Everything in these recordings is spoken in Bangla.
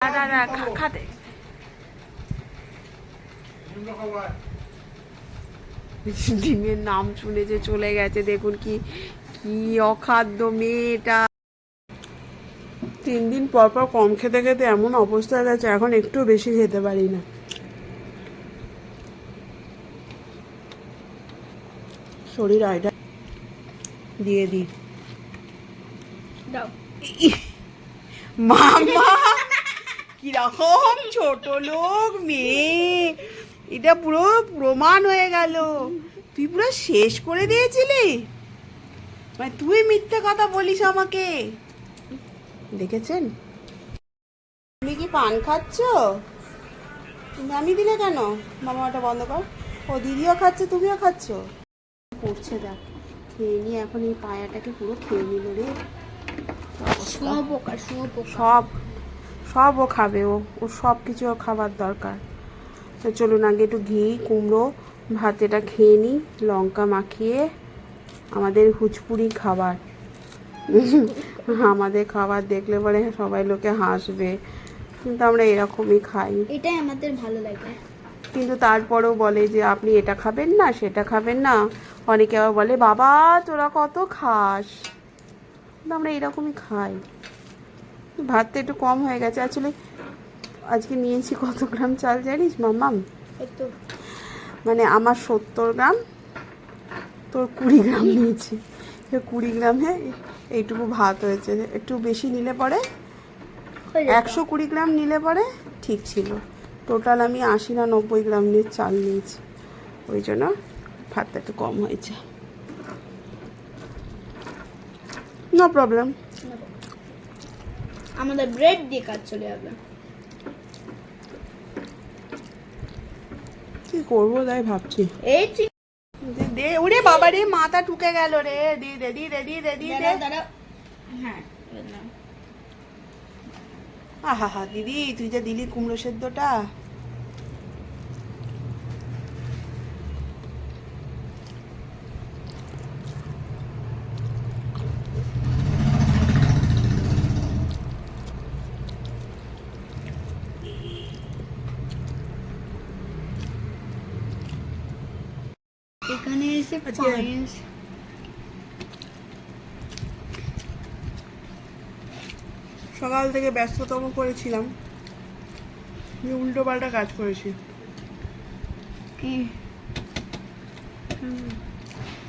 খাতে ডিমের নাম শুনে যে চলে গেছে দেখুন কি কি অখাদ্য মেয়েটা। তিন দিন পর পর কম খেতে খেতে এমন অবস্থা হয়ে গেছে এখন একটু বেশি খেতে পারি না। শরীর আয়টা দিয়ে দিই। মামা কীরকম ছোট লোক মেয়ে। এটা পুরো প্রমাণ হয়ে গেল। তুই পুরো শেষ করে দিয়েছিলি? মানে তুই মিথ্যে কথা বলিস আমাকে। দেখেছেন? তুমি কি পান খাচ্ছ? আমি দিলে কেন? মামা ওটা বন্ধ কর। ও দিদিও খাচ্ছে তুমিও খাচ্ছ? পড়ছে দেখ। খেয়ে নিয়ে এখন এই পায়াটাকে পুরো খেয়ে নিল রে। সব সব ও খাবে ও ও সব কিছু খাবার দরকার। তো চলুন আগে একটু ঘি কুমড়ো ভাত এটা খেয়ে নিই লঙ্কা মাখিয়ে আমাদের হুচপুরি খাবার। আমাদের খাবার দেখলে পরে সবাই লোকে হাসবে। কিন্তু আমরা এরকমই খাই। এটাই আমাদের ভালো লাগে। কিন্তু তারপরেও বলে যে আপনি এটা খাবেন না সেটা খাবেন না। অনেকে আবার বলে বাবা তোরা কত খাস? কিন্তু আমরা এরকমই খাই। ভাতটা একটু কম হয়ে গেছে। আসলে আজকে নিয়েছি কত গ্রাম চাল জানিস মাম্মাম? একটু। মানে আমার সত্তর গ্রাম তোর কুড়ি গ্রাম নিয়েছি। কুড়ি গ্রামে এইটুকু ভাত হয়েছে। একটু বেশি নিলে পরে একশো কুড়ি গ্রাম নিলে পরে ঠিক ছিল। টোটাল আমি আশি না নব্বই গ্রাম নিয়ে চাল নিয়েছি। ওই জন্য ভাতটা একটু কম হয়েছে। নো প্রবলেম আমাদের ব্রেড দিয়ে কাজ চলে যাবে। কি করব তাই ভাবছি। এই দে- ওরে বাবা রে মাথা ঠুকে গেল রে। দি দে দি দে দি দে দি। দে। হ্যাঁ। আহা হা দিদি তুই যে দিলি কুমড়ো সেদ্ধটা এখানে এসে আজকে- সকাল থেকে ব্যস্ততম করেছিলাম। যে উল্টো পাল্টা কাজ করেছি। কি?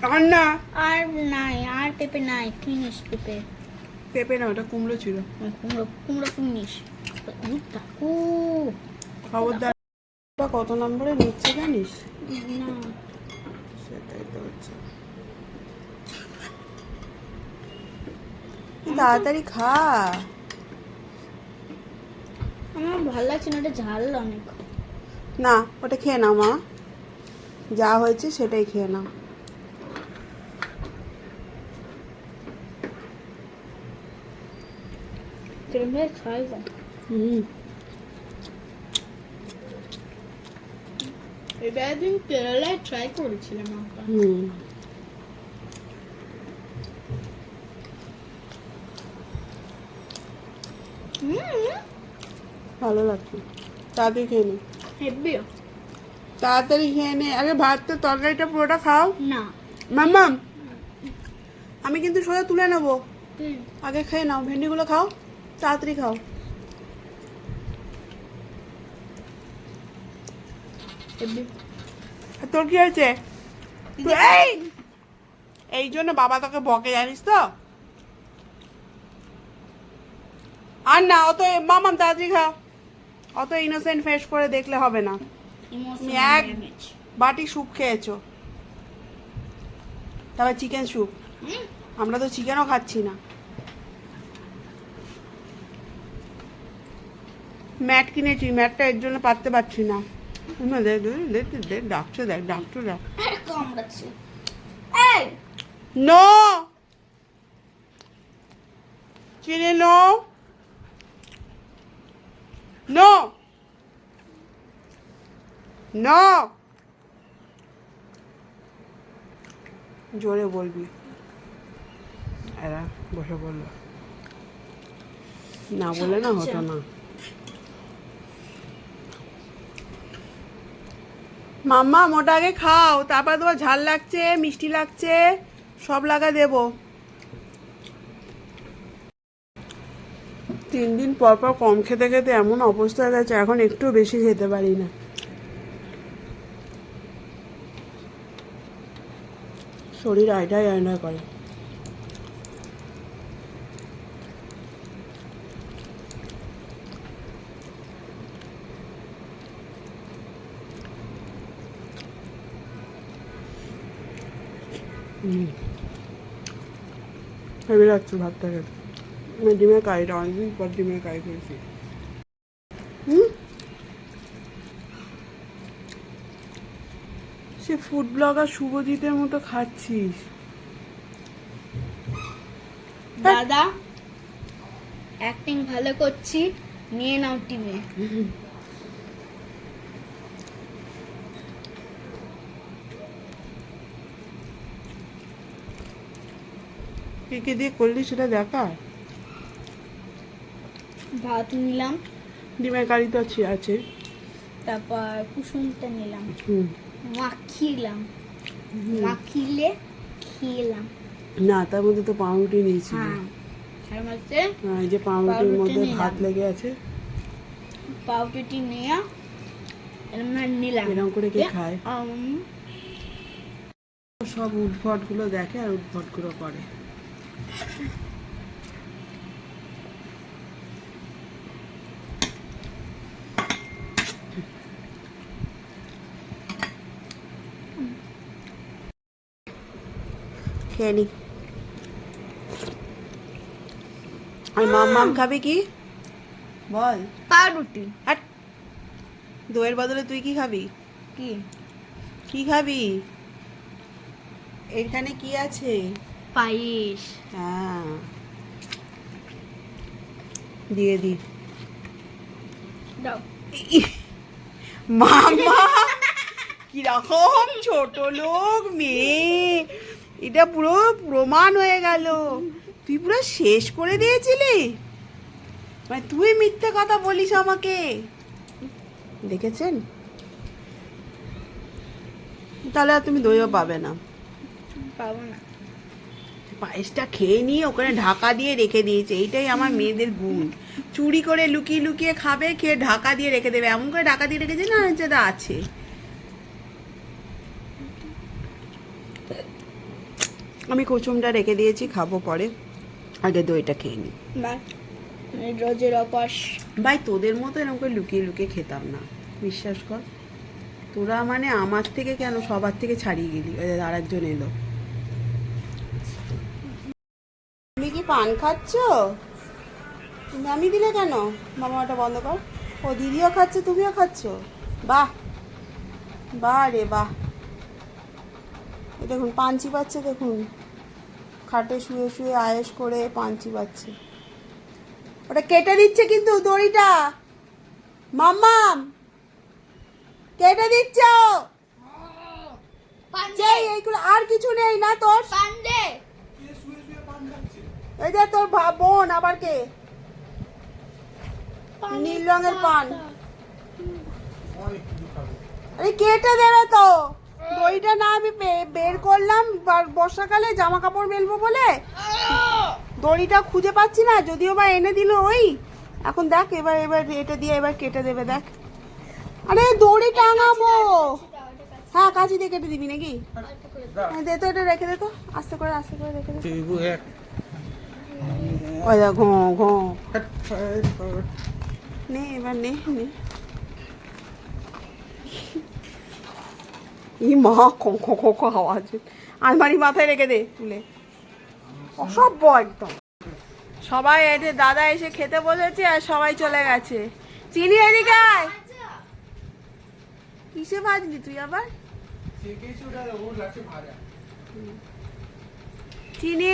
আর না আর নাই আর পেঁপে নাই ফিনিশ পেঁপে? পেঁপে না ওটা কুমড়ো ছিল। কুমড়ো কুমড়ো ফিনিশ খবরদার কত নম্বরে নিচ্ছে জানিস? না। সেটাই তো হচ্ছে। তাড়াতাড়ি খা। আমার ভালো লাগছে না ওটা ঝাল অনেক। না ওটা খেয়ে নাও মা। যা হয়েছে সেটাই খেয়ে নাও। যায় হুম। এবার একদিন কেরালায় ট্রাই করেছিলাম আমরা হুম হুম ভালো লাগছে। তাড়াতাড়ি খেয়ে নে। তাড়াতাড়ি খেয়ে নে। আগে ভাত তো তরকারিটা পুরোটা খাও। না। মাম্মাম আমি কিন্তু সোজা তুলে নেব। আগে খেয়ে নাও। ভেন্ডিগুলো খাও। তাড়াতাড়ি খাও। হেব্বি। আর তোর কি হয়েছে? এই! এই জন্য বাবা তোকে বকে জানিস তো? আর না অত মামাম তাড়াতাড়ি খাও অত ইনোসেন্ট ফেস করে দেখলে হবে না। এক বাটি স্যুপ খেয়েছো। তারপর চিকেন স্যুপ আমরা তো চিকেনও খাচ্ছি না। ম্যাট কিনেছি ম্যাটটা এর জন্য পারতে পারছি না। না, দেখ, দেখ, দেখ, দেখ, দেখ, ডাকছে দেখ ডাকছে দেখ। কামড়াচ্ছে এই! নো! চিনি নো? নো! নো! জোরে বলবি। এরা বসে বলল। না বলে না হতো না। মাম্মা, মোটা আগে খাও, তারপর তোমার ঝাল লাগছে, মিষ্টি লাগছে, সব লাগা দেব। তিন দিন পর পর কম খেতে খেতে এমন অবস্থা হয়ে গেছে, এখন একটু বেশি খেতে পারি না। শরীর আয়টাই আয়না করে। হেভি লাগছে ভাতটা খেতে আমি ডিমের কারিটা অনেকদিন পর ডিমের কারি করেছি হুম? সে ফুড ব্লগার শুভজিতের মতো খাচ্ছিস। দাদা অ্যাক্টিং ভালো করছি নিয়ে নাও টিমে। কি কি দিয়ে করলি সেটা দেখা। ভাত নিলাম। ডিমের কারি তো আছে আছে। তারপর কুসুমটা নিলাম। মাখিলাম। মাখিলে খেলাম। না তার মধ্যে তো পাউরুটি নিয়েছি হ্যাঁ। তার মধ্যে এই যে পাউরুটির মধ্যে ভাত লেগে আছে। পাউরুটি নিয়ে নিলাম। এরকম করে কে খায়? সব উদ্ভটগুলো দেখে আর উদ্ভটগুলো করে। খেয়ে নি আর মাম খাবে কি? বল। পাউরুটি। হাট। দইয়ের বদলে তুই কি খাবি? কি? কি খাবি? এখানে কি আছে? পায়েস হ্যাঁ। দিয়ে দি। দাও। মামা কীরকম ছোট লোক মেয়ে। এটা পুরো প্রমাণ হয়ে গেল। তুই পুরো শেষ করে দিয়েছিলি? মানে তুই মিথ্যে কথা বলিস আমাকে। দেখেছেন? তাহলে আর তুমি দইও পাবে না। পাবো না। পায়েসটা খেয়ে নিয়ে ওখানে ঢাকা দিয়ে রেখে দিয়েছে। এইটাই আমার মেয়েদের গুণ। চুরি করে লুকিয়ে লুকিয়ে খাবে খেয়ে ঢাকা দিয়ে রেখে দেবে। এমন করে ঢাকা দিয়ে রেখেছে না যেটা আছে। আমি কুচুমটা রেখে দিয়েছি খাব পরে। আগে দইটা খেয়ে নি। বাস রোজের অপাস। ভাই তোদের মতো এরকম করে লুকিয়ে লুকিয়ে খেতাম না। বিশ্বাস কর। তোরা মানে আমার থেকে কেন সবার থেকে ছাড়িয়ে গেলি? আর একজন এলো তুমি কি পান খাচ্ছ? নামিয়ে দিলে কেন? মামা ওটা বন্ধ কর। ও দিদিও খাচ্ছে তুমিও খাচ্ছ? বাহ! বাহ রে বাহ! দেখুন পাঞ্চি পাচ্ছে দেখুন। খাটে শুয়ে শুয়ে আয়েস করে পাঞ্চি পাচ্ছে ওটা কেটে দিচ্ছে কিন্তু দড়িটা। মাম্মাম! কেটে দিচ্ছ? এইগুলো আর কিছু নেই না তোর? পান্ডে এই যে তোর ভা- বোন আবার কে? নীল রঙের পান। আরে কেটে দেবে তো। দড়িটা না আমি বের করলাম বার- বর্ষাকালে জামা কাপড় মেলবো বলে। দড়িটা খুঁজে পাচ্ছি না যদিও বা এনে দিল ওই। এখন দেখ এবার এবার এটা দিয়ে এবার কেটে দেবে দেখ। আরে দড়ি টাঙাবো। হ্যাঁ কাঁচি দিয়ে কেটে দিবি নাকি? হ্যাঁ, দে তো এটা রেখে দে তো। আস্তে করে আস্তে করে রেখে দে। ওই দেখ ঘো ঘো নে এবার নে নে। ই মা খো খো খো খো আওয়াজ। আলমারি মাথায় রেখে দে তুলে। অসভ্য একদম। সবাই এসে দাদা এসে খেতে বসেছে আর সবাই চলে গেছে। চিনি এদিকে আয়। কিসে ভাজলি তুই আবার? চিনি।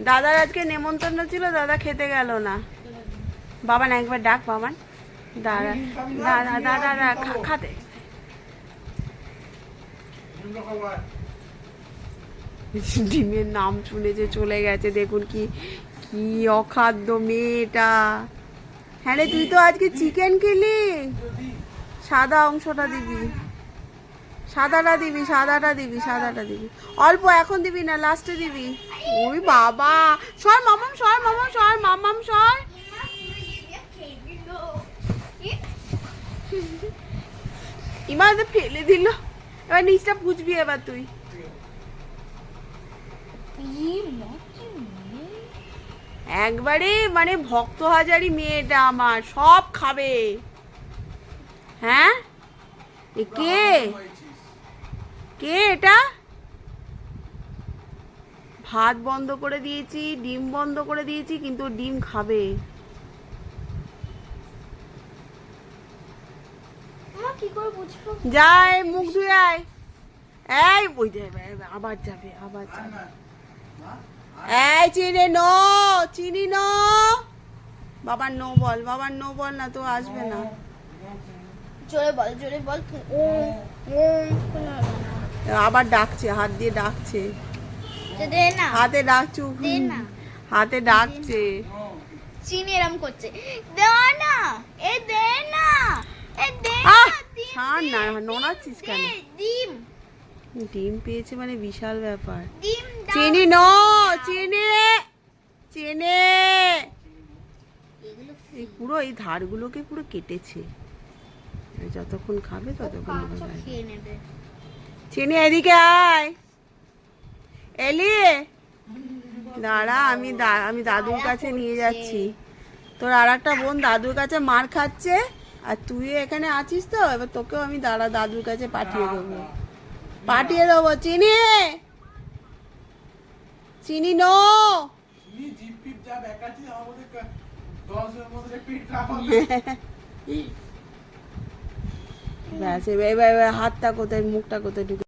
দাদার আজকে নেমন্তন্ন ছিল, দাদা খেতে গেল না। বাবান, একবার ডাক বাবান। দাদা দাদা দাদা দাদা খাতে। ডিমের নাম শুনে যে চলে গেছে, দেখুন কি কি অখাদ্য মেয়েটা। হ্যাঁ রে, তুই তো আজকে চিকেন খেলি। সাদা অংশটা দিবি। সাদাটা দিবি সাদাটা দিবি সাদাটা দিবি। অল্প এখন দিবি না লাস্টে দিবি। ওই বাবা। সর মামাম সর মামাম সর মামাম, সর। ইমা ফেলে দিল। এবার নিচটা বুঝবি এবার তুই। একবারে মানে ভক্ত হাজারি মেয়েটা আমার, সব খাবে। হ্যাঁ? কে? কে এটা? ভাত বন্ধ করে দিয়েছি ডিম বন্ধ করে দিয়েছি কিন্তু ডিম খাবে। কি যাই মুখ ধুয়ে আয়। এই ওই আবার যাবে আবার যাবে। এই চিনি নো চিনি নো। বাবার নো বল বাবার নো বল না তো আসবে না। জোরে বল জোরে বল। ও ও আবার ডাকছে হাত দিয়ে ডাকছে। হাতে ডাকছে না। হাতে ডাকছে। চিনি এরম করছে। দে না। এ দে না। এ দে না ছাড় না নোনাচ্ছিস কেন? ডিম। ডিম পেয়েছে মানে বিশাল ব্যাপার। চিনি নো চিনি চিনি এই পুরো এই ধারগুলোকে পুরো কেটেছে। যতক্ষণ খাবে ততক্ষণ। খেয়ে নেবে। চিনি এদিকে আয়। এলি? দাঁড়া আমি আমি দাদুর কাছে নিয়ে যাচ্ছি। তোর আর একটা বোন দাদুর কাছে মার খাচ্ছে আর তুই এখানে আছিস তো? এবার তোকেও আমি দাঁড়া দাদুর কাছে পাঠিয়ে দেবো। পাঠিয়ে দেবো চিনি? চিনি নো। ব্যাস এবার এবার হাতটা কোথায় মুখটা কোথায় ঢুকে